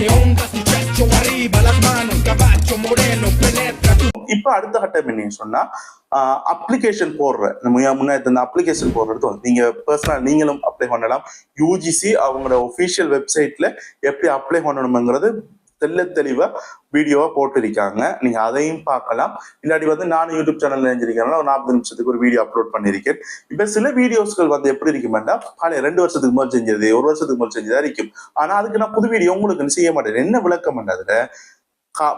che tu pecho arriba, las manos caballo moreno penetra tu இப்போ அடுத்த கட்டம் என்னன்னு சொன்னா அப்ளிகேஷன் போடுற நம்ம முன்னாடி இந்த அப்ளிகேஷன் போடுறது நீங்க பர்சனல் நீங்களும் அப்ளை பண்ணலாம். யூஜிசி அவங்களோட ஒஃபிஷியல் வெப்சைட்ல எப்படி அப்ளை பண்ணணுங்கிறது தெல்ல தெளிவா வீடியோவா போட்டிருக்காங்க. நீங்க அதையும் பார்க்கலாம். இல்லாட்டி வந்து நானும் யூடியூப் சேனல் நினைஞ்சிருக்கேன் ஒரு நாற்பது நிமிஷத்துக்கு ஒரு வீடியோ அப்லோட் பண்ணியிருக்கேன். இப்ப சில வீடியோஸ்கள் வந்து எப்படி இருக்குமெண்டா பழைய ரெண்டு வருஷத்துக்கு முதல் செஞ்சது ஒரு வருஷத்துக்கு முதல் செஞ்சதா இருக்கும். ஆனா அதுக்கு நான் புது வீடியோ உங்களுக்கு செய்ய மாட்டேன். என்ன விளக்கம் அதுல?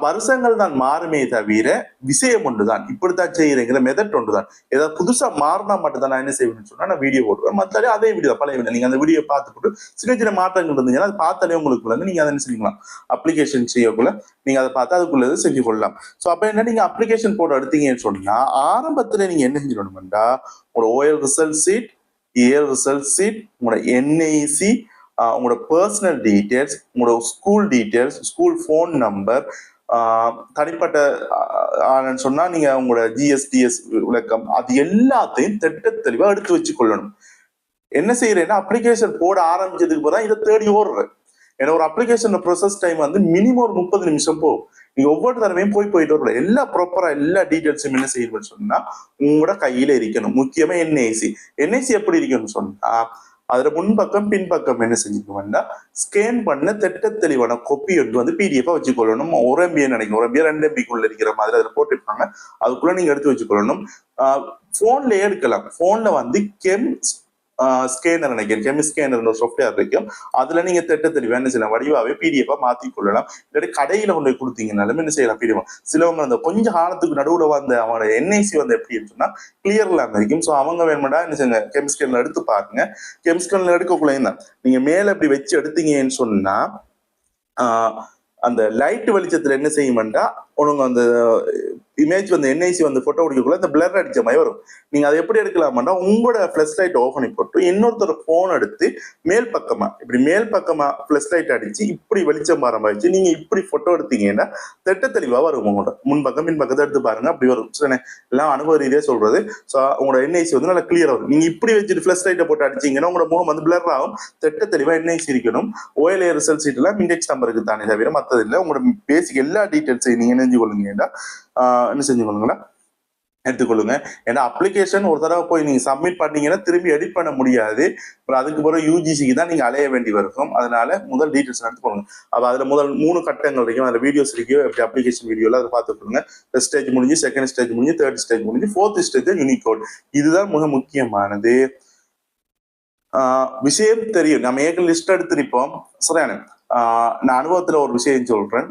வருஷங்கள் தான் மாறுமே தவிர விஷயம் ஒன்றுதான். இப்படித்தான் செய்யறேங்கிற மெதட் ஒன்றுதான். ஏதாவது புதுசா மாறினா மட்டும் தான் நான் என்ன செய்வேன்னு சொன்னா நான் வீடியோ போடுவேன். மற்ற அதே வீடியோ பழைய வீடியோ நீங்க அந்த வீடியோ பார்த்துட்டு சின்ன சின்ன மாற்றங்கள் இருந்தீங்கன்னா அது பார்த்தாலே உங்களுக்கு விளங்கும். நீங்க அதை என்ன செஞ்சுக்கலாம் அப்ளிகேஷன் செய்யக்குள்ள நீங்க அதை பார்த்து அதுக்குள்ள செஞ்சு கொள்ளலாம். ஸோ அப்ப என்ன நீங்க அப்ளிகேஷன் போட எடுத்தீங்கன்னு சொன்னா ஆரம்பத்துல நீங்க என்ன செஞ்சிடணும்டா? உங்களோட O L result sheet A L result sheet உங்களோட என்ஐசி உங்களோட பர்சனல் டீட்டெயில்ஸ் உங்களோட school details school phone number தனிப்பட்ட ஆனன்னு சொன்னா நீங்க உங்களோட ஜிஎஸ்டிஎஸ் விளக்கம் அது எல்லாத்தையும் திட்ட தெளிவா எடுத்து வச்சு கொள்ளணும் என்ன செய்யறேன்னா அப்ளிகேஷன் போட ஆரம்பிச்சதுக்கு தான் இதை தேடி ஓடுறேன். ஏன்னா ஒரு அப்ளிகேஷன் ப்ரொசஸ் டைம் வந்து மினிமம் ஒரு முப்பது நிமிஷம் போகும். நீங்க ஒவ்வொரு தடவையும் போய் போயிட்டு வரல எல்லா ப்ராப்பரா எல்லா டீட்டெயில்ஸும் என்ன செய்யணும்னு சொன்னா உங்களோட கையில இருக்கணும். முக்கியமா என்ஐசி என்ஐசி எப்படி இருக்கணும்னு சொன்னா அதுல முன்பக்கம் பின்பக்கம் என்ன செஞ்சுக்கோன்னா ஸ்கேன் பண்ண திட்ட தெளிவான கொப்பி எடுத்து வந்து பிடிஎஃபா வச்சுக்கொள்ளணும். ஒரு எம்பியை நினைக்கும்? ஒரு எம்பியா ரெண்டு எம்பிக்குள்ள இருக்கிற மாதிரி அதுல போட்டிருப்பாங்க. அதுக்குள்ள நீங்க எடுத்து வச்சுக்கொள்ளணும். போன்ல எடுக்கலாம். போன்ல வந்து கெம் ஸ்கேனர் நினைக்கிறேன். கெமி ஸ்கேனர் ஒரு சாஃப்ட்வேர் இருக்கும் அதுல நீங்க திட்ட தெளிவா என்ன செய்யலாம்? வடிவாவே பிடிஎஃபா மாத்தி கொள்ளலாம். இல்லாட்டி கடையில கொண்டு போய் கொடுத்தீங்கனாலும் என்ன செய்யலாம்? பிடிஎஃப் சிலவங்க அந்த கொஞ்ச காலத்துக்கு நடுவுல வந்த அவங்களோட என்ஐசி வந்து எப்படின்னு சொன்னா இல்லாம இருக்கும். ஸோ அவங்க வேணுமெண்டா என்ன செய்யுங்க? கெமிஸ்கேன்ல எடுத்து பாருங்க. கெமிஸ்கேன்ல எடுக்கக்குள்ளே தான் நீங்க மேல இப்படி வச்சு எடுத்தீங்கன்னு சொன்னா அந்த லைட் வெளிச்சத்துல என்ன செய்யுமெண்டா உனக்கு அந்த இமேஜ் வந்து என்ஐசி வந்து ஃபோட்டோ பிடிக்கக்குள்ள இந்த பிளர் அடிச்ச மாதிரி வரும். நீங்கள் அதை எப்படி எடுக்கலாமான்னா உங்களோட ஃப்ளஷ் லைட் ஆஃப் பண்ணி போட்டு இன்னொருத்தர் ஃபோன் எடுத்து மேல் பக்கமாக இப்படி மேல் பக்கமாக ஃப்ளஷ் லைட் அடித்து இப்படி வெளிச்சம் வர மாதிரி வச்சு இப்படி ஃபோட்டோ எடுத்தீங்கன்னா திட்ட தெளிவாக வரும் உங்களோட. முன் பக்கம் பக்கத்தை எடுத்து பாருங்க அப்படி வரும். எல்லாம் அனுபவ ரீதியாக சொல்றது. ஸோ உங்களோட என்ஐசி வந்து நல்லா கிளியர் வரும். நீங்கள் இப்படி வச்சுட்டு ஃப்ளஷ் லைட்டை போட்டு அடிச்சீங்கன்னா உங்களோட முகம் வந்து பிளர் ஆகும். திட்ட தெளிவாக என்ஐசி இருக்கணும். ஓஎல்ஏ ரிசல்ட் சீட்டெல்லாம் இண்டெக்ஸ் நம்பருக்கு தானே தவிர மற்றது இல்லை உங்களோட பேசிக் எல்லா டீட்டெயில்ஸையும் நீங்கள் நினைஞ்சு கொள்ளுங்கன்னா என்ன செஞ்சு கொள்ளுங்களா எடுத்துக்கொள்ளுங்க. ஏன்னா அப்ளிகேஷன் ஒரு தடவை போய் நீங்க சப்மிட் பண்ணீங்கன்னா திரும்பி எடிட் பண்ண முடியாது. அப்புறம் அதுக்கு பிறகு யூஜிசிக்கு தான் நீங்க அலைய வேண்டி இருக்கும் அதனால முதல் டீட்டெயில்ஸ் எடுத்துக்கொள்ளுங்க. அப்ப அதுல முதல் மூணு கட்டங்கள் இருக்கும். அதுல வீடியோஸ் இருக்கியோ எப்படி அப்ளிகேஷன் வீடியோல அதை பார்த்துக்கொள்ளுங்க ஃபர்ஸ்ட் ஸ்டேஜ் முடிஞ்சு செகண்ட் ஸ்டேஜ் முடிஞ்சு தேர்ட் ஸ்டேஜ் முடிஞ்சு ஃபோர்த் ஸ்டேஜ் யூனிகோட் இதுதான் மிக முக்கியமானது. விஷயம் தெரியும். நம்ம ஏற்கனவே லிஸ்ட் எடுத்திருப்போம். சரியான நான் அனுபவத்துல ஒரு விஷயம் சொல்றேன்.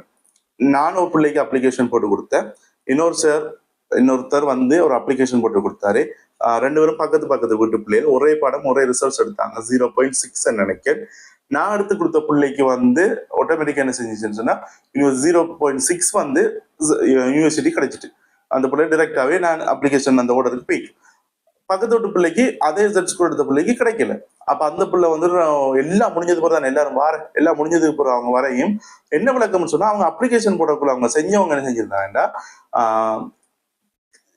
நானும் ஒரு பிள்ளைக்கு அப்ளிகேஷன் போட்டு கொடுத்தேன். இன்னொரு சார் இன்னொருத்தர் வந்து ஒரு அப்ளிகேஷன் போட்டு கொடுத்தாரு. ரெண்டு பேரும் பக்கத்து பக்கத்து வீட்டு பிள்ளைகள். ஒரே படம் ஒரே ரிசல்ட்ஸ் எடுத்தாங்க. ஜீரோ பாயிண்ட் சிக்ஸ் நினைக்கிறேன். நான் எடுத்து கொடுத்த பிள்ளைக்கு வந்து ஆட்டோமேட்டிக்காக என்ன செஞ்சிச்சுன்னு சொன்னால் ஜீரோ பாயிண்ட் சிக்ஸ் வந்து யூனிவர்சிட்டி கிடைச்சிட்டு. அந்த பிள்ளை டிரெக்டாவே நான் அப்ளிகேஷன் அந்த ஓர்டருக்கு போயிட்டு. பக்கத்து வீட்டு பிள்ளைக்கு அதே ரிசல்ட்ஸ் ஸ்கூல் எடுத்த பிள்ளைக்கு கிடைக்கல. அப்ப அந்த பிள்ளை வந்து எல்லாம் முடிஞ்சது பிறகு தானே எல்லாரும் வார எல்லாம் முடிஞ்சதுக்கு பிறகு அவங்க வரையும் என்ன விளக்கம்னு சொன்னா அவங்க அப்ளிகேஷன் போடக்குள்ள அவங்க செஞ்சவங்க என்ன செஞ்சிருந்தாங்கன்னா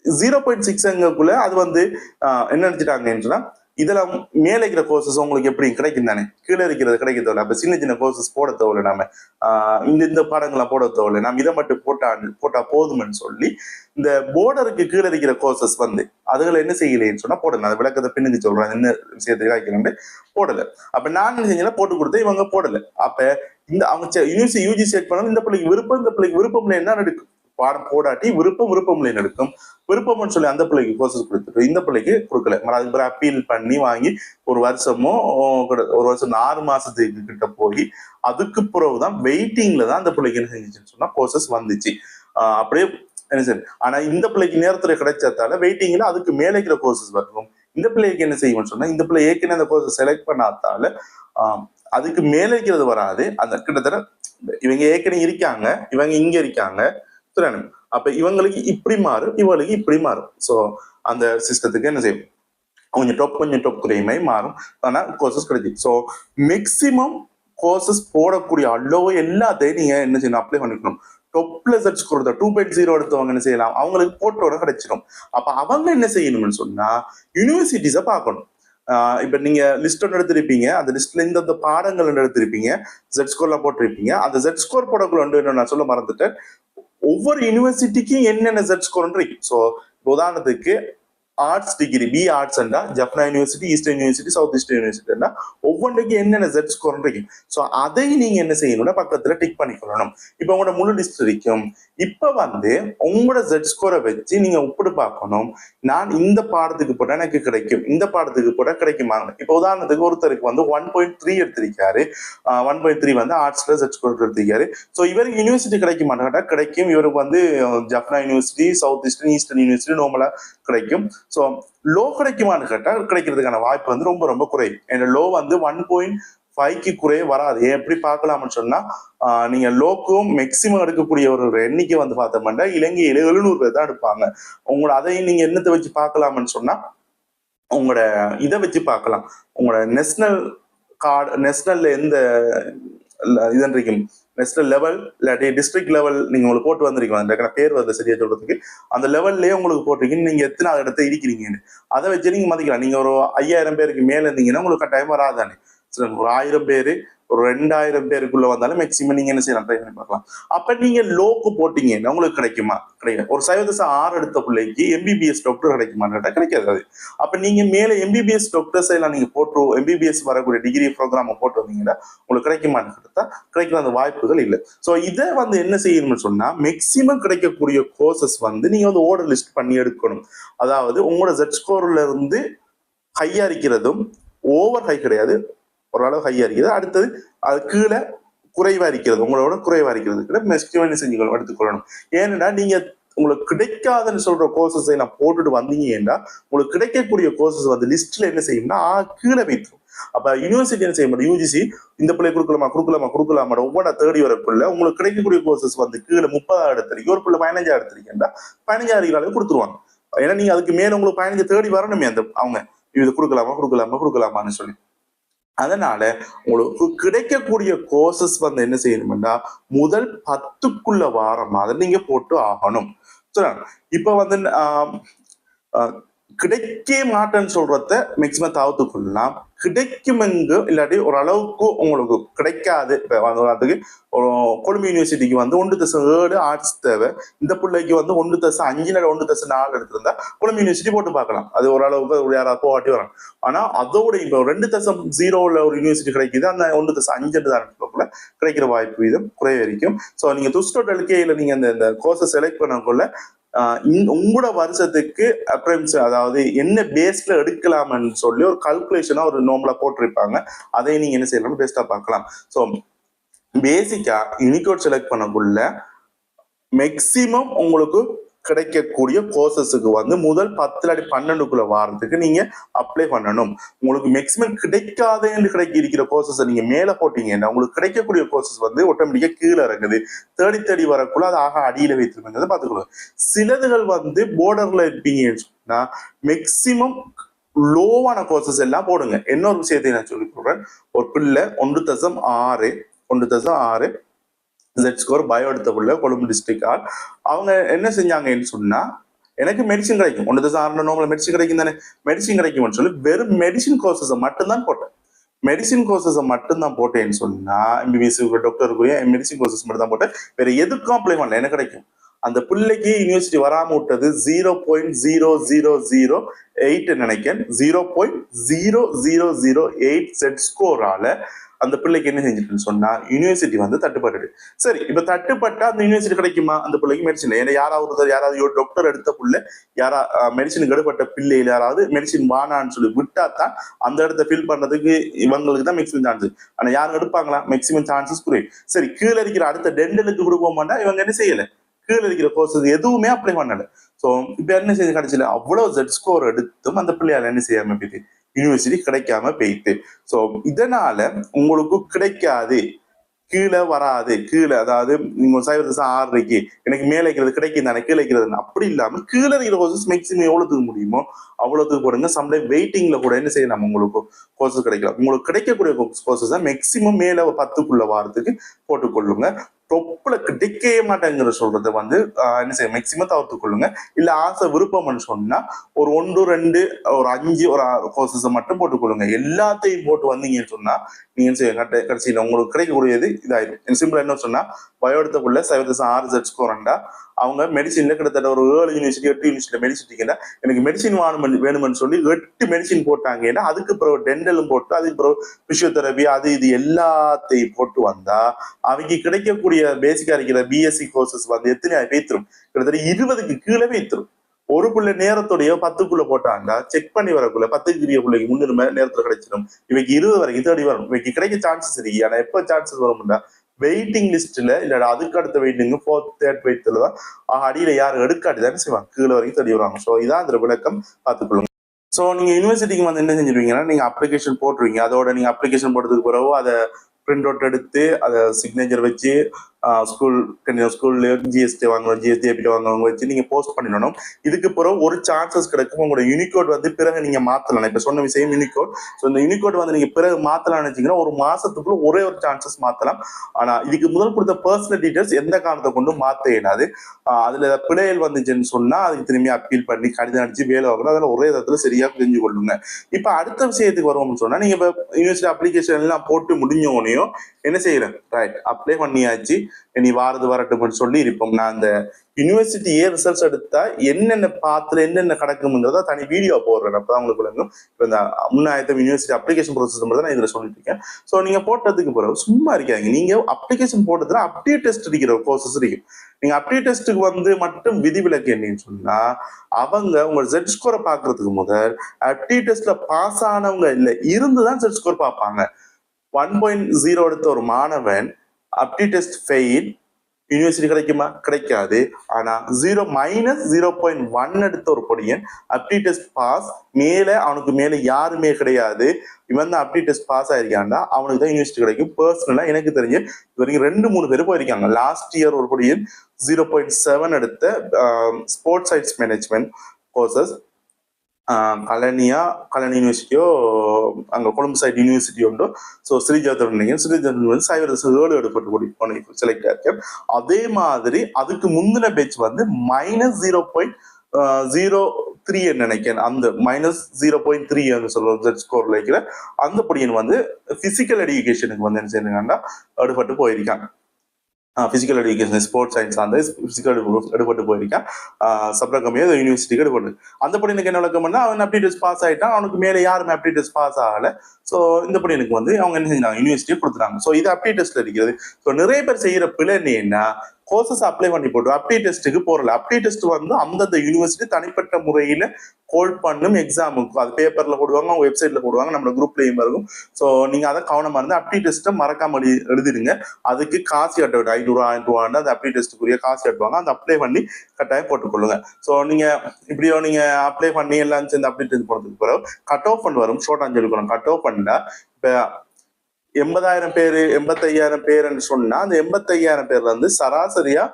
ஜீரோ பாயிண்ட் சிக்ஸ்ங்குள்ள அது வந்து ஆஹ் என்ன நினைச்சிட்டாங்கன்னு சொன்னா இதெல்லாம் மேலே இருக்கிற கோர்சஸ் உங்களுக்கு எப்படி கிடைக்கும் தானே? கீழே இருக்கிறது கிடைக்க தேவையில்ல. அப்ப சின்ன சின்ன கோர்சஸ் போட தேவையில்ல நாம. இந்த இந்த பாடங்களை போட தேவையில்ல. நம்ம இதை மட்டும் போட்டா போட்டா போதும்னு சொல்லி இந்த போர்டருக்கு கீழே இருக்கிற கோர்சஸ் வந்து அதுகளை என்ன செய்யலைன்னு சொன்னா போடல. அந்த விளக்கத்தை பின்னுக்கு சொல்றேன். என்ன விஷயத்தை காய்க்கிறேன் போடல. அப்ப நான் என்ன போட்டு கொடுத்தேன். இவங்க போடல. அப்ப இந்த அவங்க யூனிவர்சிட்டி யூஜி செட் பண்ணாலும் இந்த பிள்ளைக்கு விருப்பம் இந்த பிள்ளைக்கு விருப்பம் இல்லை என்ன நடக்கும் பாடம் போடாட்டி விருப்பம் விருப்பம் நடக்கும். விருப்பம்னு சொல்லி அந்த பிள்ளைக்கு கோர்சஸ் கொடுத்துட்டு இந்த பிள்ளைக்கு கொடுக்கல. மறு அதுக்கு பிறகு அப்பீல் பண்ணி வாங்கி ஒரு வருஷமோ ஒரு வருஷம் ஆறு மாசத்துக்கு கிட்ட போய் அதுக்கு பிறகுதான் வெயிட்டிங்ல தான் அந்த பிள்ளைக்கு என்ன செஞ்சுச்சுன்னு சொன்னா கோர்சஸ் வந்துச்சு. ஆஹ் அப்படியே என்ன சரி ஆனா இந்த பிள்ளைக்கு நேரத்துல கிடைச்சதால வெயிட்டிங்ல அதுக்கு மேலே இருக்கிற கோர்சஸ் வரும் இந்த பிள்ளைக்கு என்ன செய்யும்னு சொன்னா இந்த பிள்ளை ஏற்கனவே அந்த கோர்ஸ் செலக்ட் பண்ணாதால ஆஹ் அதுக்கு மேலே இருக்கிறது வராது. அந்த கிட்டத்தட்ட இவங்க ஏற்கனவே இருக்காங்க இவங்க இங்க இருக்காங்க. சரிதானே? அப்ப இவங்களுக்கு இப்படி மாறும் இவங்களுக்கு இப்படி மாறும். சோ அந்த சிஸ்டத்துக்கு என்ன செய்யும்? கொஞ்சம் டொப் கொஞ்சம் டொப் குறையுமே மாறும். ஆனா கோர்சஸ் கிடைக்கும் ஸோ மேக்சிமம் கோர்சஸ் போடக்கூடிய அளவு எல்லாத்தையும் நீங்க என்ன செய்யணும்? அப்ளை பண்ணிக்கணும். டொப்ல சர்ச் கொடுத்த டூ பாயிண்ட் ஜீரோ எடுத்தவங்க என்ன செய்யலாம்? அவங்களுக்கு போட்டோட கிடைச்சிடும் அப்ப அவங்க என்ன செய்யணும்னு சொன்னா யூனிவர்சிட்டிஸை பார்க்கணும். இப்ப நீங்க லிஸ்ட் ஒன்று எடுத்திருப்பீங்க. அந்த லிஸ்ட்ல இந்த பாடங்கள் ஒன்று எடுத்திருப்பீங்க. ஜெட் ஸ்கோர்ல போட்டிருப்பீங்க. அந்த ஜெட் ஸ்கோர் போடக்குள்ள ஒன்று நான் சொல்ல மறந்துட்டேன். ஒவ்வொரு யூனிவர்சிட்டிக்கும் என்னென்ன ஜெட் ஸ்கோர் இருக்கு. ஸோ உதாரணத்துக்கு ஆர்ட்ஸ் டிகிரி பி ஆர்ட்ஸ் அண்டா Jaffna university eastern university south eastern university ஒவ்வொன்றைக்கும் என்னென்ன ஜெட் ஸ்கோர் இருக்கு ஸோ அதை நீங்க என்ன செய்யணும்னா பக்கத்துல டிக் பண்ணிக்கொள்ளணும் இப்போ உங்களோட முழு லிஸ்ட் இருக்கும் இப்போ வந்து உங்களோட ஜெட் ஸ்கோரை வச்சு நீங்க ஒப்பிட்டு பார்க்கணும் நான் இந்த பாடத்துக்கு போட்டா எனக்கு கிடைக்கும் இந்த பாடத்துக்கு போட்டா கிடைக்குமாங்க இப்போ உதாரணத்துக்கு ஒருத்தருக்கு வந்து ஒன் பாயிண்ட் த்ரீ எடுத்திருக்காரு ஒன் பாயிண்ட் த்ரீ வந்து ஆர்ட்ஸ்ல ஜெட் ஸ்கோர் எடுத்திருக்காரு ஸோ இவருக்கு யூனிவர்சிட்டி கிடைக்குமா கேட்டா கிடைக்கும் இவருக்கு வந்து Jaffna university south eastern eastern university நார்மலா கிடைக்கும் ஸோ லோ கிடைக்குமான்னு கேட்டால் கிடைக்கிறதுக்கான வாய்ப்பு வந்து ரொம்ப ரொம்ப குறைவு. ஏன்னா லோ வந்து ஒன் பாயிண்ட் ஃபைவ்க்கு குறைய வராது. ஏன் எப்படி பார்க்கலாம்னு சொன்னால் நீங்கள் லோக்கும் மேக்சிமம் எடுக்கக்கூடிய ஒரு எண்ணிக்கை வந்து பார்த்தோம்னா இலங்கையில எழுநூறு பேர் தான் எடுப்பாங்க. உங்களோட அதையும் நீங்கள் என்னத்தை வச்சு பார்க்கலாம்னு சொன்னால் உங்களோட இதை வச்சு பார்க்கலாம். உங்களோட நேஷ்னல் கார்டு நேஷ்னலில் எந்த இதன்றைக்கும் நேஷனல் லெவல் இல்லாட்டி டிஸ்ட்ரிக்ட் லெவல் நீங்க உங்களுக்கு போட்டு வந்திருக்கீங்க. அந்த பேர் வரல சரியா சொல்றதுக்கு. அந்த லெவல்லே உங்களுக்கு போட்டிருக்கீங்க நீங்க எத்தனை இடத்த இருக்கிறீங்கன்னு. அதை வச்சு நீங்க மதிக்கலாம். நீங்க ஒரு ஐயாயிரம் பேருக்கு மேல இருந்தீங்கன்னா உங்களுக்கு கட்டாயம் வராதானே. ஒரு ஆயிரம் பேரு ஒரு ரெண்டாயிரம் பேருக்குள்ள வந்தாலும் மேக்சிமம் நீங்க என்ன செய்யலாம்? ட்ரை பண்ணி பார்க்கலாம். அப்ப நீங்க லோக்கு போட்டீங்கன்னா உங்களுக்கு கிடைக்குமா? கிடையாது ஒரு சைவதசம் ஆறு எடுத்த பிள்ளைக்கு எம்பிபிஎஸ் டாக்டர் கிடைக்குமான்னு கேட்டால் கிடைக்காது அது. அப்ப நீங்க மேல எம்பிபிஎஸ் டாக்டர்ஸ் எல்லாம் நீங்க போட்டு எம்பிபிஎஸ் வரக்கூடிய டிகிரி ப்ரோக்ராம் போட்டு வந்தீங்கன்னா உங்களுக்கு கிடைக்குமான்னு கேட்டா கிடைக்கிற அந்த வாய்ப்புகள் இல்லை. ஸோ இதை வந்து என்ன செய்யணும்னு சொன்னா மேக்சிமம் கிடைக்கக்கூடிய கோர்சஸ் வந்து நீங்க வந்து ஓர்டர் லிஸ்ட் பண்ணி எடுக்கணும். அதாவது உங்களோட ஜெட் ஸ்கோர்ல இருந்து ஹையா இருக்கிறதும் ஓவர் ஹை கிடையாது. ஓரளவு ஹையா இருக்கிறது அடுத்தது அது கீழே குறைவா இருக்கிறது. உங்களோட குறைவா இருக்கிறது. மேக்சிமம் என்ன செஞ்சுக்கணும் எடுத்துக்கொள்ளணும் ஏன்னா நீங்க உங்களுக்கு கிடைக்காதுன்னு சொல்ற கோர்சஸை எல்லாம் போட்டுட்டு வந்தீங்கன்னா உங்களுக்கு கிடைக்கக்கூடிய கோர்சஸ் வந்து லிஸ்ட்ல என்ன செய்யும்னா கீழே வைத்துரும். அப்ப யூனிவர்சிட்டி என்ன செய்ய முடியும் யூஜிசி இந்த பிள்ளை கொடுக்கலாமா கொடுக்கலாமா கொடுக்கலாமா ஒவ்வொன்றா தேடி வரக்குள்ள உங்களுக்கு கிடைக்கக்கூடிய கோர்சஸ் வந்து கீழே முப்பதாயிரம் எடுத்துருக்கு ஒரு பிள்ளை பதினஞ்சாயிரம் எடுத்திருக்கேன்னா பதினஞ்சாயிரம் அளவு கொடுத்துருவாங்க. ஏன்னா நீங்க அதுக்கு மேல உங்களுக்கு பதினஞ்சு தேடி வரணுமே அந்த அவங்க. இது கொடுக்கலாமா கொடுக்கலாமா கொடுக்கலாமான்னு சொல்லி. அதனால உங்களுக்கு கிடைக்கக்கூடிய கோர்சஸ் வந்து என்ன செய்யணும்னா முதல் பத்துக்குள்ள வாரம் மாதிரி நீங்க போட்டு ஆகணும். இப்ப வந்து கிடைக்க மாட்டேன்னு சொல்றத மேக்சிமம் தவிர்த்து கொள்ளலாம். கிடைக்கும் எங்கு இல்லாட்டி ஓரளவுக்கு உங்களுக்கு கிடைக்காது. இப்போ அதுக்கு கொழும்பு யூனிவர்சிட்டிக்கு வந்து ஒன்று தசம் ஏழு ஆர்ட்ஸ் தேவை. இந்த பிள்ளைக்கு வந்து ஒன்று தசம் அஞ்சு இல்லை ஒன்று தசம் நாலு எடுத்திருந்தா கொழும்பு யூனிவர்சிட்டி போட்டு பார்க்கலாம். அது ஓரளவுக்கு யாராவது போகாட்டி வரும். ஆனால் அதோட இப்போ ரெண்டு தசம் ஜீரோவில் ஒரு யூனிவர்சிட்டி கிடைக்குது. அந்த ஒன்று தசம் அஞ்சு தான் கூட கிடைக்கிற வாய்ப்பு வீதம் குறைய வரைக்கும் ஸோ நீங்கள் துஸ்டோட் எல்கேயில் நீங்கள் அந்த இந்த கோர்ஸை செலக்ட் பண்ணக்குள்ள உங்களோட வருஷத்துக்கு அப்ரன்ஸ் அதாவது என்ன பேஸ்ல எடுக்கலாம்னு சொல்லி ஒரு கல்குலேஷனா ஒரு நோம்பலா போட்டிருப்பாங்க. அதை நீங்க என்ன செய்யலாம்? பெஸ்டா பார்க்கலாம். ஸோ பேசிக்கா யூனிகோட் செலக்ட் பண்ணக்குள்ள மேக்சிமம் உங்களுக்கு கிடைக்கக்கூடிய கோர்சஸுக்கு வந்து முதல் பத்துல அடி பன்னெண்டுக்குள்ள வாரத்துக்கு நீங்க அப்ளை பண்ணணும். உங்களுக்கு மேக்சிமம் கிடைக்காதேன்னு கிடைக்க இருக்கிற கோர்சஸ் நீங்க மேல போட்டீங்கன்னா உங்களுக்கு கிடைக்கக்கூடிய கோர்சஸ் வந்து ஆட்டோமேட்டிக்கா கீழே இறங்குது. தேடி தேடி வரக்குள்ள அது ஆக அடியில வைத்திருக்கிறது பாத்துக்கணும் சிலதுகள் வந்து போர்டர்ல இருப்பீங்கன்னு சொன்னா மேக்சிமம் லோவான கோர்சஸ் எல்லாம் போடுங்க. இன்னொரு விஷயத்தை நான் சொல்லி கொடுறேன் ஒரு பிள்ளை ஒன்று தசம் ஆறு ஒன்று தசம் ஆறு ஜெட் ஸ்கோர் பயோ எடுத்த பிள்ளை கொழும்பு டிஸ்ட்ரிக்டால் அவங்க என்ன செஞ்சாங்கன்னு சொன்னா எனக்கு மெடிசின் கிடைக்கும். ஒன்று தசம் ஆறு நோம்பல மெடிசின் கிடைக்கும் தானே? மெடிசின் கிடைக்கும்னு சொல்லி வெறும் மெடிசின் கோர்சஸை மட்டும்தான் போட்டேன். மெடிசின் கோர்சஸை மட்டும்தான் போட்டேன்னு சொன்னா எம்பிபிஎஸ் டாக்டருக்குரிய மெடிசின் கோர்சஸ் மட்டும் தான் போட்டேன். வேற எதுக்கும் அப்ளை பண்ணல. எனக்கு கிடைக்கும். அந்த பிள்ளைக்கு யூனிவர்சிட்டி வராம விட்டது zero point zero zero zero eight நினைக்கிறேன். Zero point zero zero zero eight Z ஸ்கோரால அந்த பிள்ளைக்கு என்ன செஞ்சிட்டுன்னு சொன்னா யூனிவர்சிட்டி வந்து தட்டுப்பட்டு சரி இப்ப தட்டுப்பட்டா அந்த யூனிவர்சிட்டி கிடைக்குமா? அந்த பிள்ளைக்கு மெடிசன் ஏன்னா யாராவது ஒருத்தர் யாராவது ஒரு டாக்டர் எடுத்த பிள்ளை யாரா மெடிசனுக்கு எடுப்பட்ட பிள்ளைகள் யாராவது மெடிசின் வானான்னு சொல்லி விட்டா தான் அந்த இடத்த ஃபில் பண்றதுக்கு இவங்களுக்கு தான் மேக்ஸிமம் சான்சஸ் ஆனா யாரும் எடுப்பாங்களா? மேக்ஸிமம் சான்சஸ் குறையும் சரி கீழே இருக்கிற அடுத்த டென்டலுக்கு கொடுப்போமாண்டா இவங்க என்ன செய்யல? கீழே இருக்கிற கோர்சஸ் எதுவுமே அப்ளை பண்ணல. சோ இப்ப என்ன செய்ய கிடைச்சல அவ்வளவு ஜெட் ஸ்கோர் எடுத்தும் அந்த பிள்ளையால என்ன செய்யாம போயிட்டு யூனிவர்சிட்டி கிடைக்காம போயிட்டு. ஸோ இதனால உங்களுக்கு கிடைக்காது. கீழே வராது. கீழே அதாவது நீங்க ஒரு சைவர் தசம் எனக்கு மேலே இருக்கிறது கிடைக்கும் தானே கீழே இருக்கிறது அப்படி இல்லாமல் கீழே இருக்கிற கோர்சஸ் மேக்ஸிமம் எவ்வளோத்துக்கு முடியுமோ அவ்வளோத்துக்கு போடுங்க. சம்டைம் வெயிட்டிங்ல கூட என்ன செய்யலாம் உங்களுக்கு கோர்சஸ் கிடைக்கலாம். உங்களுக்கு கிடைக்கக்கூடிய கோர்சஸ் தான் மேக்ஸிமம் மேலே பத்துக்குள்ள வாரத்துக்கு போட்டுக்கொள்ளுங்க. தொப்புல கிடைக்கவே மாட்டேங்கிற சொல்றத வந்து ஆஹ் என்ன செய்ய மேக்சிமம் தவிர்த்து கொள்ளுங்க. இல்ல ஆசை விருப்பம்னு சொன்னா ஒரு ஒன்று ரெண்டு ஒரு அஞ்சு ஒரு கோர்சஸ் மட்டும் போட்டுக்கொள்ளுங்க எல்லாத்தையும் போட்டு வந்தீங்கன்னு சொன்னா நீங்க என்ன செய்ய கட்ட கடைசியில் உங்களுக்கு கிடைக்கக்கூடியது இதாயிரும். சிம்பிளா என்ன சொன்னா பயோடத்துக்குள்ள சைவதசம் ஆறு செட் ஸ்கோரண்டா அவங்க மெடிசின்ல கிட்டத்தட்ட ஒரு ஏழு யூனிவர்சிட்டி எட்டு யூனிவர்சிட்டி மெடிசிட்டிங்கன்னா எனக்கு மெடிசின் வேணும் வேணும்னு சொல்லி எட்டு மெடிசின் போட்டாங்கன்னா அதுக்கு பிறகு டென்டலும் போட்டு அதுக்கு பிறகு பிசியோதெரபி அது இது எல்லாத்தையும் போட்டு வந்தா அவங்க கிடைக்கக்கூடிய பேசிக்கா இருக்கிற பிஎஸ்சி கோர்சஸ் வந்து எத்தனை வைத்திரும் கிட்டத்தட்ட இருபதுக்கு கீழே வைத்திரும் ஒரு புள்ள நேரத்துடைய பத்துக்குள்ள போட்டாண்டா செக் பண்ணி வரக்குள்ள பத்துக்கு பிள்ளைக்கு முன்னுரிமை நேரத்துல கிடைச்சிடும் இவைக்கு இருபது வரைக்கும் தேடி வரும் இவைக்கு கிடைக்க சான்சஸ் இருக்கு. ஆனா எப்ப சான்சஸ் வரும்னா வெயிட்டிங் லிஸ்ட்ல இல்ல அதுக்கு அடுத்த வெயிட்டிங் ஃபோர்த் தேர்ட் வெயிட்ல தான் அடியில யார் எடுக்காட்டி தானே செய்வாங்க? கீழே வரைக்கும் தள்ளி வருவாங்க ஸோ இதான் அந்த விளக்கம். பார்த்துக்கொள்ளுங்க ஸோ நீங்க யூனிவர்சிட்டிக்கு வந்து என்ன செஞ்சிருவீங்கன்னா நீங்க அப்ளிகேஷன் போட்டுருவீங்க. அதோட நீங்க அப்ளிகேஷன் போட்டதுக்கு பிறகு அதை பிரிண்ட் அவுட் எடுத்து அதை சிக்னேச்சர் வச்சு ஸ்கூல் ஸ்கூல்ல ஜிஎஸ்டி வாங்கணும் ஜிஎஸ்டி எப்படி வாங்கணும் வச்சு நீங்க போஸ்ட் பண்ணிடணும் இதுக்கு பிறகு ஒரு சான்சஸ் கிடைக்கும் உங்களோட யூனிகோட் வந்து பிறகு நீங்க மாத்தலாம் இப்ப சொன்ன விஷயம் யூனிகோட் ஸோ இந்த யூனிகோட் வந்து நீங்க பிறகு மாத்தலாம் நினைச்சீங்கன்னா ஒரு மாசத்துக்குள்ள ஒரே ஒரு சான்சஸ் மாத்தலாம் ஆனா இதுக்கு முதல் கொடுத்த பர்சனல் டீடைல்ஸ் எந்த காரணத்தை கொண்டு மாத்த இயலாது அதில் அதுல ஏதாவது பிழைகள் வந்துச்சுன்னு சொன்னா அதுக்கு திரும்பி அப்பீல் பண்ணி கடிதம் அடிச்சு வேலை வாங்கணும் அதெல்லாம் ஒரே இடத்துல சரியா புரிஞ்சு கொள்ளுங்க இப்ப அடுத்த விஷயத்துக்கு வருவோம்னு சொன்னா நீங்க இப்ப யூனிவர்சிட்டி அப்ளிகேஷன் எல்லாம் போட்டு முடிஞ்ச உடனேயும் என்ன செய்யறேன் ரைட் அப்ளை பண்ணியாச்சு இனி வாரது வரட்டும்னு சொல்லி இருப்போம். நான் அந்த யூனிவர்சிட்டியே ரிசல்ட்ஸ் எடுத்தா என்னென்ன பாத்துல என்னென்ன கிடக்கும்ன்றத தனி வீடியோ போடுறேன். அப்பதான் உங்களுக்கு விளங்கும். இப்போ இந்த முன்னாயத்தம் யூனிவர்சிட்டி அப்ளிகேஷன் ப்ரோசஸ் மட்டும் நான் இதுல சொல்லிட்டு இருக்கேன். ஸோ நீங்க போட்டதுக்கு பிறகு சும்மா இருக்காங்க நீங்க அப்ளிகேஷன் போட்டதுல அப்படியே டெஸ்ட் இருக்கிற ப்ரோசஸ் இருக்கும் நீங்க அப்படியே டெஸ்ட்டுக்கு வந்து மட்டும் விதிவிலக்கு என்னன்னு சொன்னா அவங்க உங்க ஜெட் ஸ்கோரை பாக்குறதுக்கு முதல் அப்டி டெஸ்ட்ல பாஸ் ஆனவங்க இல்ல இருந்துதான் ஜெட் ஸ்கோர் பார்ப்பாங்க. ஒன் பாயிண்ட் ஜீரோ எடுத்த ஒரு மாணவன் அப்டி டெஸ்ட் ஃபெயில் யூனிவர்சிட்டி கிடைக்குமா? கிடைக்காது. ஆனா zero minus zero point one எடுத்த ஒரு பொடியன் அப்டி டெஸ்ட் பாஸ் மேல அவனுக்கு மேல யாருமே கிடையாது. இவன் தான் அப்டி டெஸ்ட் பாஸ் ஆயிருக்கான்டா அவனுக்கு தான் யூனிவர்சிட்டி கிடைக்கும். பர்சனலா எனக்கு தெரிஞ்சு இது வரைக்கும் ரெண்டு மூணு பேர் போயிருக்காங்க. லாஸ்ட் இயர் ஒரு பொடியன் ஜீரோ பாயிண்ட் செவன் எடுத்த sports science management courses Kelaniya Kelaniya யூனிவர்சிட்டியோ அங்கே கொழும்பு சைட் யூனிவர்சிட்டி உண்டோ? ஸோ ஸ்ரீஜாதன் நீங்க ஸ்ரீஜாதன் வந்து சைவர் ஏழு எடுப்பட்டு கூடி செலக்ட் ஆயிருக்கேன். அதே மாதிரி அதுக்கு முந்தின பேச்சு வந்து minus zero point zero three நினைக்கிறேன். அந்த மைனஸ் ஜீரோ பாயிண்ட் த்ரீ சொல்ற ஸ்கோர் வைக்கிற அந்த பொடியன் வந்து பிசிக்கல் எஜுகேஷனுக்கு வந்து என்ன செய்யணுங்கன்னா எடுபட்டு போயிருக்காங்க. ஃபிசிக்கல் எஜுகேஷன் ஸ்போர்ட்ஸ் சயின்ஸ் அந்த ஃபிசிக்கல் எடுபட்டு போயிருக்கான் சப்ரகமே யூனிவர்சிட்டிக்கு எடுபட்டு. அந்த படி எனக்கு என்ன விளக்கம்னா அவன் அப்டிடேஸ் பாஸ் ஆகிட்டான் அவனுக்கு மேலே யாருமே அப்டிடேஸ் பாஸ் ஆகலை. ஸோ இந்த படி எனக்கு வந்து அவங்க என்ன செஞ்சாங்க? யூனிவர்சிட்டியை கொடுத்துறாங்க ஸோ இது அப்டி இருக்கிறது ஸோ நிறைய பேர் செய்கிற பிள்ளை என்ன? கோர்சஸ் அப்ளை பண்ணி போட்டு அப்டி டெஸ்ட்டுக்கு போறல. அப்டி டெஸ்ட் வந்து அந்தந்த யூனிவர்சிட்டி தனிப்பட்ட முறையில ஹோல்ட் பண்ணும் எக்ஸாமுக்கு அது பேப்பர்ல போடுவாங்க அவங்க வெப்சைட்ல போடுவாங்க நம்ம குரூப்லயும் இருக்கும். ஸோ நீங்க அதை கவனமா இருந்து அப்டி டெஸ்ட்டை மறக்காம எழுதிடுங்க. அதுக்கு காசு கட்ட வேண்டும் ஐநூறு ஆயிரம் ரூபான்னு அந்த அப்டி டெஸ்ட்டுக்குரிய காசு கட்டுவாங்க அந்த அப்ளை பண்ணி கட்டாயம் போட்டுக்கொள்ளுங்க. ஸோ நீங்க இப்படியோ நீங்க அப்ளை பண்ணி எல்லாம் சேர்ந்து அப்டி டெஸ்ட் போனதுக்கு பிறகு கட் ஆஃப் ஃபண்ட் வரும். ஷோர்ட் அஞ்சு இருக்கணும் கட் ஆஃப் பண்ணா இப்போ எண்பதாயிரம் பேர் எண்பத்தையாயிரம் பேருன்னு சொன்னா அந்த எண்பத்தையாயிரம் பேர்ல இருந்து சராசரியா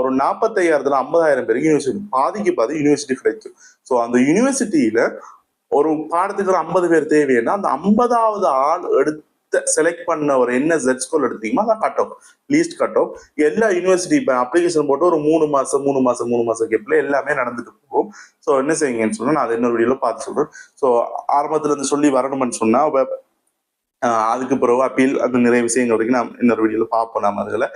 ஒரு நாற்பத்தையாயிரத்துல ஐம்பதாயிரம் பேருக்கு யூனிவர்சிட்டி பாதிக்கு பாதி யூனிவர்சிட்டி கிடைக்கும் ஸோ அந்த யூனிவர்சிட்டியில ஒரு பாடத்துக்கு ஒரு ஐம்பது பேர் தேவைன்னா அந்த ஐம்பதாவது ஆள் எடுத்த செலக்ட் பண்ண ஒரு என்ன ஜெட் ஸ்கோல் எடுத்தீங்கன்னா அதான் cut off least cut off எல்லா யூனிவர்சிட்டி இப்போ அப்ளிகேஷன் போட்டு ஒரு மூணு மாசம் மூணு மாசம் மூணு மாசம் கேப்ல எல்லாமே நடந்துட்டு போகும். ஸோ என்ன செய்யுங்கன்னு சொன்னா நான் அதை இன்னொரு வீடியோல பார்த்து சொல்றேன். ஸோ ஆரம்பத்துல இருந்து சொல்லி வரணும்னு சொன்னா அதுக்கு பிறகு அப்பீல் அந்த நிறைய விஷயங்கள் வரைக்கும் நாம் இன்னொரு வீடியோல பார்ப்போம் நாம அதுல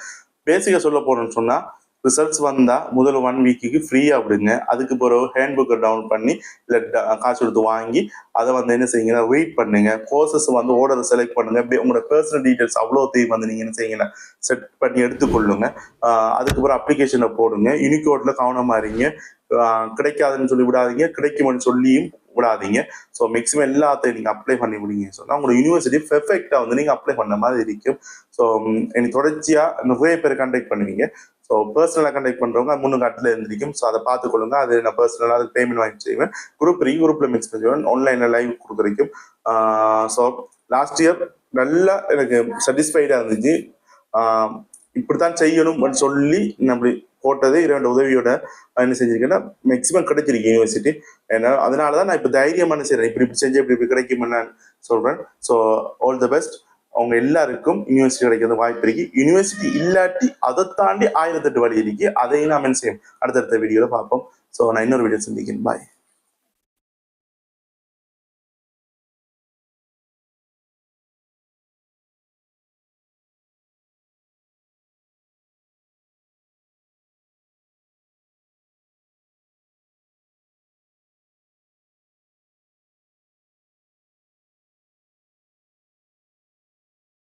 பேசிக்க சொல்ல போறோம்னு சொன்னா ரிசல்ட்ஸ் வந்தா முதல் ஒன் வீக்குக்கு ஃப்ரீயா விடுங்க. அதுக்கு பிறகு ஹேண்ட் புக்கை டவுன் பண்ணி இல்லை காசு கொடுத்து வாங்கி அதை வந்து என்ன செய்யுங்கன்னா வெயிட் பண்ணுங்க. கோர்சஸ் வந்து ஓர்டர் செலக்ட் பண்ணுங்க. உங்களோட பர்சனல் டீட்டெயில்ஸ் அவ்வளோத்தையும் வந்து நீங்க என்ன செய்யுங்கன்னா செட் பண்ணி எடுத்துக்கொள்ளுங்க. அதுக்கப்புறம் அப்ளிகேஷனை போடுங்க. யூனிகோட்ல கவனமா இருங்க. கிடைக்காதுன்னு சொல்லி விடாதீங்க. கிடைக்கும்னு சொல்லியும் விடாதீங்க ஸோ மேக்ஸிமம் எல்லாத்தையும் நீங்கள் அப்ளை பண்ணி விடுங்க சொன்னா உங்களோட யூனிவர்சிட்டி பெர்ஃபெக்டாக வந்து நீங்கள் அப்ளை பண்ண மாதிரி இருக்கும். ஸோ என்னை தொடர்ச்சியாக நிறைய பேர் கண்டக்ட் பண்ணுவீங்க. ஸோ பர்சனலாக கண்டக்ட் பண்ணுறவங்க முன்னு கட்டில் இருந்திருக்கும். ஸோ அதை பார்த்துக்கொள்ளுங்க. அது நான் பர்சனலாக அதுக்கு பேமெண்ட் வாங்கி செய்வேன். குரூப் ரீ குரூப்பில் மிக்ஸ் பண்ணுவேன். ஆன்லைன்ல லைவ் கொடுக்குறக்கும் ஸோ லாஸ்ட் இயர் நல்லா எனக்கு சாட்டிஸ்ஃபைடாக இருந்துச்சு. ஆஹ் இப்படித்தான் செய்யணும்னு சொல்லி நம்ம போட்டது இரண்டு உதவியோட என்ன செஞ்சிருக்கேன்னா மேக்ஸிமம் கிடைச்சிருக்கு யூனிவர்சிட்டி ஏன்னா அதனால தான் நான் இப்போ தைரியமான செய்கிறேன் இப்படி இப்படி செஞ்சு இப்படி இப்படி கிடைக்குமென்னு நான் சொல்கிறேன் ஸோ ஆல் தி பெஸ்ட் அவங்க எல்லாருக்கும் யூனிவர்சிட்டி கிடைக்கிறது வாய்ப்பு இருக்கு. யூனிவர்சிட்டி இல்லாட்டி அதை தாண்டி ஆயிரத்தெட்டு வழி இருக்கு. அதையும் நாம் என்ன செய்யும் அடுத்தடுத்த வீடியோவில் பார்ப்போம். ஸோ நான் இன்னொரு வீடியோ சந்திக்கிறேன். பாய்